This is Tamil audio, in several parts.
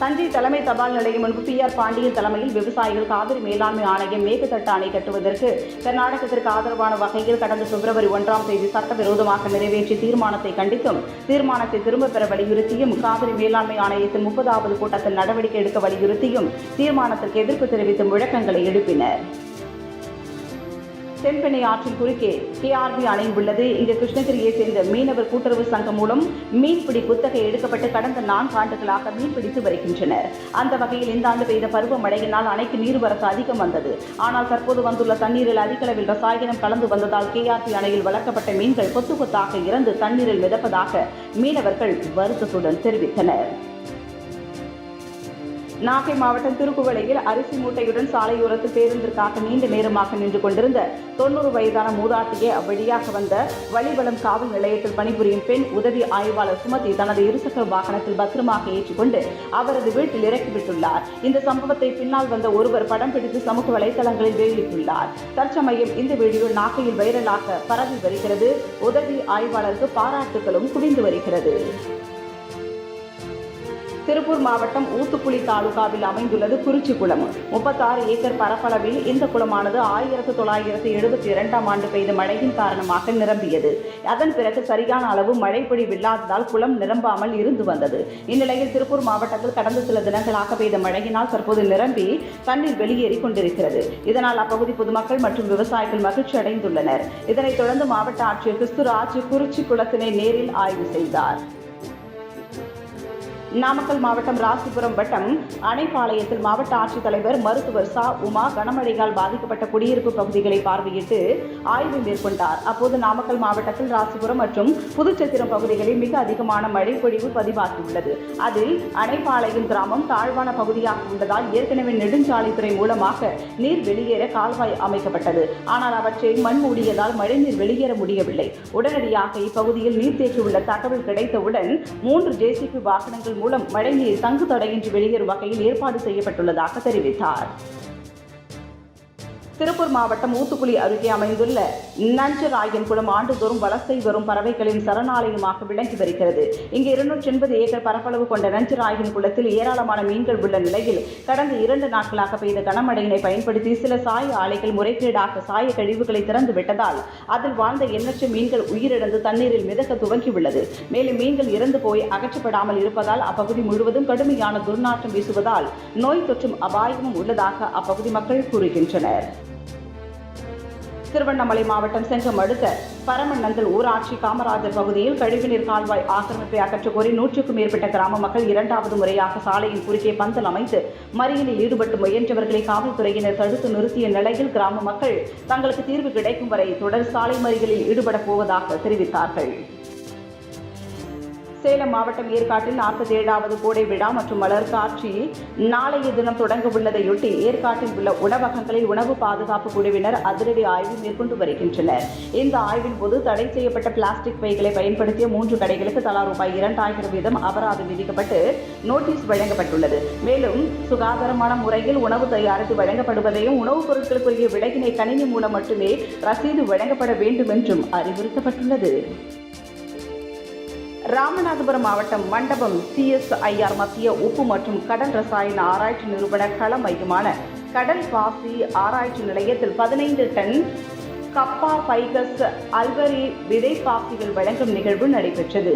தஞ்சை தலைமை தபால் நிலையம் முன்பு பி ஆர் பாண்டியன் தலைமையில் விவசாயிகள் காவிரி மேலாண்மை ஆணையம் மேகத்தட்டு அணை கட்டுவதற்கு கர்நாடகத்திற்கு ஆதரவான வகையில் கடந்த பிப்ரவரி ஒன்றாம் தேதி சட்டவிரோதமாக நிறைவேற்றிய தீர்மானத்தை கண்டித்தும் தீர்மானத்தை திரும்பப் பெற வலியுறுத்தியும் காவிரி மேலாண்மை ஆணையத்தின் முப்பதாவது கூட்டத்தில் நடவடிக்கை எடுக்க வலியுறுத்தியும் தீர்மானத்திற்கு எதிர்ப்பு தெரிவித்து முழக்கங்களை எழுப்பினர். தென்பெண்ணை ஆற்றின் குறுக்கே கேஆர்பி அணை உள்ளது. இங்கு கிருஷ்ணகிரியை சேர்ந்த மீனவர் கூட்டுறவு சங்கம் மூலம் மீன்பிடி குத்தகை எடுக்கப்பட்டு கடந்த நான்கு ஆண்டுகளாக மீன்பிடித்து வருகின்றனர். அந்த வகையில் இந்த ஆண்டு பெய்த பருவமழையினால் அணைக்கு நீர்வரத்து அதிகம் வந்தது. ஆனால் தற்போது வந்துள்ள தண்ணீரில் அதிக அளவில் ரசாயனம் கலந்து வந்ததால் கேஆர்பி அணையில் வளர்க்கப்பட்ட மீன்கள் கொத்து கொத்தாக இறந்து தண்ணீரில் மிதப்பதாக மீனவர்கள் வருத்தத்துடன் தெரிவித்தனர். நாகை மாவட்டம் திருக்குவளையில் அரிசி மூட்டையுடன் சாலையோரத்தில் பேருந்திற்காக நீண்ட நேரமாக நின்று கொண்டிருந்த தொண்ணூறு வயதான மூதாட்டியை அவ்வழியாக வந்த வழிவளம் காவல் நிலையத்தில் பணிபுரியும் பெண் உதவி ஆய்வாளர் சுமதி தனது இருசக்கர வாகனத்தில் பத்திரமாக ஏற்றிக்கொண்டு அவரது வீட்டில் இறக்கிவிட்டுள்ளார் இந்த சம்பவத்தை பின்னால் வந்த ஒருவர் படம் பிடித்து சமூக வலைதளங்களில் வெளியிட்டுள்ளார். தற்சமயம் இந்த வீடியோ நாகையில் வைரலாக பரவி வருகிறது. உதவி ஆய்வாளருக்கு பாராட்டுகளும் குவிந்து வருகிறது. திருப்பூர் மாவட்டம் ஊத்துக்குளி தாலுகாவில் அமைந்துள்ளது குறிச்சி குளம். முப்பத்தாறு ஏக்கர் பரப்பளவில் இந்த குளமானது ஆயிரத்து தொள்ளாயிரத்து எழுபத்தி இரண்டாம் ஆண்டு பெய்த மழையின் காரணமாக நிரம்பியது. அதன் பிறகு சரியான அளவு மழை பொழிவில்லாததால் குளம் நிரம்பாமல் இருந்து வந்தது. இந்நிலையில் திருப்பூர் மாவட்டத்தில் கடந்த சில தினங்களாக பெய்த மழையினால் தற்போது நிரம்பி தண்ணீர் வெளியேறி கொண்டிருக்கிறது. இதனால் அப்பகுதி பொதுமக்கள் மற்றும் விவசாயிகள் மகிழ்ச்சி அடைந்துள்ளனர். இதனைத் தொடர்ந்து மாவட்ட ஆட்சியர் கிறிஸ்துராஜ் குறிச்சி குளத்தினை நேரில் ஆய்வு செய்தார். நாமக்கல் மாவட்டம் ராசிபுரம் வட்டம் அணைப்பாளையத்தில் மாவட்ட ஆட்சித்தலைவர் மருத்துவர் சா. உமா கனமழையால் பாதிக்கப்பட்ட குடியிருப்பு பகுதிகளை பார்வையிட்டு ஆய்வு மேற்கொண்டார். அப்போது நாமக்கல் மாவட்டத்தில் ராசிபுரம் மற்றும் புதுச்சத்திரம் பகுதிகளில் மிக அதிகமான மழை பொழிவு பதிவாகியுள்ளது. அதில் அணைப்பாளையம் கிராமம் தாழ்வான பகுதியாக உள்ளதால் ஏற்கனவே நெடுஞ்சாலைத்துறை மூலமாக நீர் வெளியேற கால்வாய் அமைக்கப்பட்டது. ஆனால் அவற்றை மண் மூடியதால் மழைநீர் வெளியேற முடியவில்லை. உடனடியாக இப்பகுதியில் நீர்த்தேக்கி உள்ள தகவல் கிடைத்தவுடன் மூன்று ஜேசிபி வாகனங்கள் மூலம் மழைநீர் தங்கு தடையின்றி வெளியேறும் வகையில் ஏற்பாடு செய்யப்பட்டுள்ளதாக தெரிவித்தார். திருப்பூர் மாவட்டம் ஊத்துக்குளி அருகே அமைந்துள்ள நஞ்சராயன்குளம் ஆண்டுதோறும் வலசை வரும் பறவைகளின் சரணாலயமாக விளங்கி வருகிறது. இங்கு இருநூற்றி எண்பது ஏக்கர் பரப்பளவு கொண்ட நஞ்சராயன் குளத்தில் ஏராளமான மீன்கள் உள்ள நிலையில் கடந்த இரண்டு நாட்களாக பெய்த கனமழையினை பயன்படுத்தி சில சாய ஆலைகள் முறைகேடாக சாய கழிவுகளை திறந்து விட்டதால் அதில் வாழ்ந்த எண்ணற்ற மீன்கள் உயிரிழந்து தண்ணீரில் மிதக்க துவங்கியுள்ளது. மேலும் மீன்கள் இறந்து போய் அகற்றப்படாமல் இருப்பதால் அப்பகுதி முழுவதும் கடுமையான துர்நாற்றம் வீசுவதால் நோய் தொற்றும் அபாயமும் உள்ளதாக அப்பகுதி மக்கள் கூறுகின்றனர். திருவண்ணாமலை மாவட்டம் செங்கம் அடுத்த பரமநந்தல் ஊராட்சி காமராஜர் பகுதியில் கழிவுநீர் கால்வாய் ஆக்கிரமிப்பை அகற்றக் கோரி நூற்றுக்கும் மேற்பட்ட கிராம மக்கள் இரண்டாவது முறையாக சாலையின் குறுக்கே பந்தல் அமைத்து மறியலில் ஈடுபட்டு முயன்றவர்களை காவல்துறையினர் தடுத்து நிறுத்திய நிலையில் கிராம மக்கள் தங்களுக்கு தீர்வு கிடைக்கும் வரை தொடர் சாலை மறியலில் ஈடுபடப் போவதாக தெரிவித்தார்கள். சேலம் மாவட்டம் ஏற்காட்டில் நாற்பத்தி ஏழாவது கோடை விழா மற்றும் மலர் காட்சி நாளைய தினம் தொடங்க உள்ளதையொட்டி ஏற்காட்டில் உள்ள உணவகங்களில் உணவு பாதுகாப்பு குழுவினர் அதிரடி ஆய்வு மேற்கொண்டு வருகின்றனர். இந்த ஆய்வின் போது தடை செய்யப்பட்ட பிளாஸ்டிக் பைகளை பயன்படுத்திய மூன்று கடைகளுக்கு தலா ரூபாய் இரண்டாயிரம் வீதம் அபராதம் விதிக்கப்பட்டு நோட்டீஸ் வழங்கப்பட்டுள்ளது. மேலும் சுகாதாரமான முறையில் உணவு தயாரித்து வழங்கப்படுவதையும் உணவுப் பொருட்களுக்குரிய விலையினை கணினி மூலம் மட்டுமே ரசீது வழங்கப்பட வேண்டும் என்றும் அறிவுறுத்தப்பட்டுள்ளது. ராமநாதபுரம் மாவட்டம் மண்டபம் சிஎஸ்ஐஆர் மத்திய உப்பு மற்றும் கடல் ரசாயன ஆராய்ச்சி நிறுவன கள மையமான கடல் பாசி ஆராய்ச்சி நிலையத்தில் பதினைந்து டன் கப்பா பைகஸ் அல்வரி விதை பாசிகள் வழங்கும் நிகழ்வு நடைபெற்றது.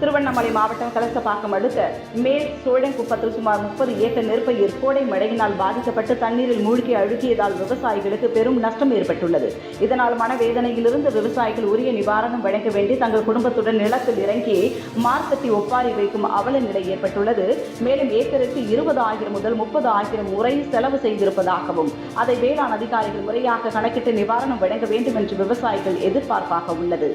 திருவண்ணாமலை மாவட்டம் கலசப்பாக்கம் அடுத்த மேல் சோழங்குப்பத்தில் சுமார் முப்பது ஏக்கர் நெற்பயிர் கோடை மழையினால் பாதிக்கப்பட்டு தண்ணீரில் மூழ்கி அழுகியதால் விவசாயிகளுக்கு பெரும் நஷ்டம் ஏற்பட்டுள்ளது. இதனால் மனவேதனையிலிருந்து விவசாயிகள் உரிய நிவாரணம் வழங்க வேண்டி தங்கள் குடும்பத்துடன் நிலத்தில் இறங்கி மார்க்கத்தை ஒப்பாரி வைக்கும் அவல நிலை ஏற்பட்டுள்ளது. மேலும் ஏக்கருக்கு இருபது ஆயிரம் முதல் முப்பது ஆயிரம் முறை செலவு செய்திருப்பதாகவும் அதை வேளாண் அதிகாரிகள் முறையாக கணக்கிட்டு நிவாரணம் வழங்க வேண்டும் என்று விவசாயிகள் எதிர்பார்ப்பாக உள்ளது.